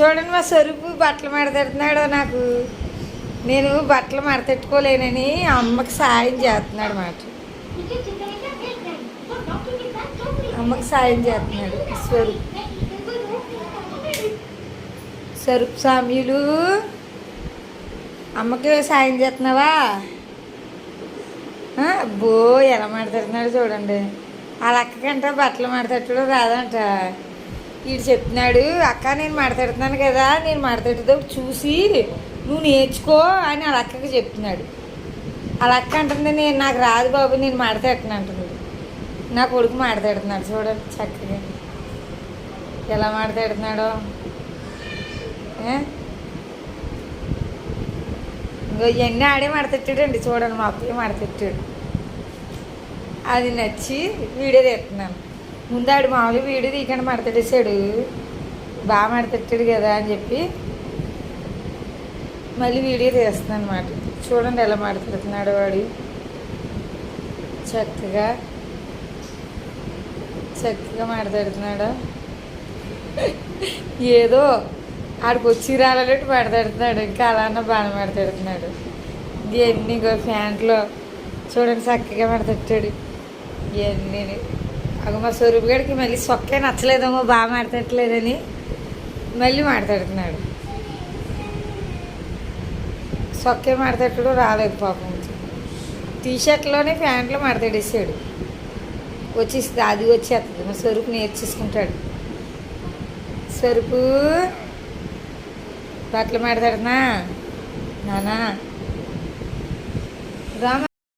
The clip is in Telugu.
చూడండి మా సరుపు బట్టలు మడతెడుతున్నాడు నాకు. నేను బట్టలు మడతెట్టుకోలేనని అమ్మకి సాయం చేస్తున్నాడు మాట. అమ్మకి సాయం చేస్తున్నాడు స్వరూప్ స్వరూప్ స్వామ్యులు అమ్మకి సాయం చేస్తున్నావా? బో ఎలా మడతెడుతున్నాడు చూడండి. వాళ్ళ అక్క బట్టలు మడతెట్టడం రాదంట. వీడు చెప్తున్నాడు అక్క నేను మాట్లాడుతున్నాను కదా నేను మాట్లాడేటప్పుడు చూసి నువ్వు నేర్చుకో అని వాళ్ళ అక్కకి చెప్తున్నాడు. వాళ్ళ అక్క అంటుంది నేను నాకు రాదు బాబు నేను మాట్లాడుతున్నా అంటున్నాడు నా కొడుకు మాట్లాడుతున్నాడు చూడండి చక్కగా. ఎలా మాట్లాడుతున్నాడో ఇంకో ఇవన్నీ ఆడే మాడతెట్టాడండి చూడండి మా అప్పయ్య మాడతెట్టాడు అది నచ్చి వీడియో తీస్తున్నాను. ముందు మామూలు మామూలుగా వీడియో మడతడేసాడు బాగా మడతట్టాడు కదా అని చెప్పి మళ్ళీ వీడియో తీస్తున్నాను అనమాట చూడండి ఎలా మడతడుతున్నాడు వాడు. చక్కగా చక్కగా మాట్లాడుతున్నాడు ఏదో ఆడికి వచ్చి రాలన్నట్టు మాట్లాడుతున్నాడు ఇంకా అలా బాగా మాట్లాడుతున్నాడు ఇవన్నీ ఇంకో ఫ్యాంట్లో చూడండి చక్కగా మాట్లాడతాడు ఇవన్నీ అగ మా స్వరూప్ గడికి మళ్ళీ సొక్కే నచ్చలేదేమో బాగా మాట్లాడట్లేదని మళ్ళీ మాట్లాడుతున్నాడు. సొక్కే మాట్లాడటం రాలేదు పాపం. టీ షర్ట్లోనే ప్యాంట్లో మాట్లాడేసాడు. వచ్చేస్తుంది అది వచ్చేస్తుంది. మా స్వరూపు నేర్చేసుకుంటాడు. స్వరూపు బట్టలు మాట్లాడుతున్నా? నానా? రామ?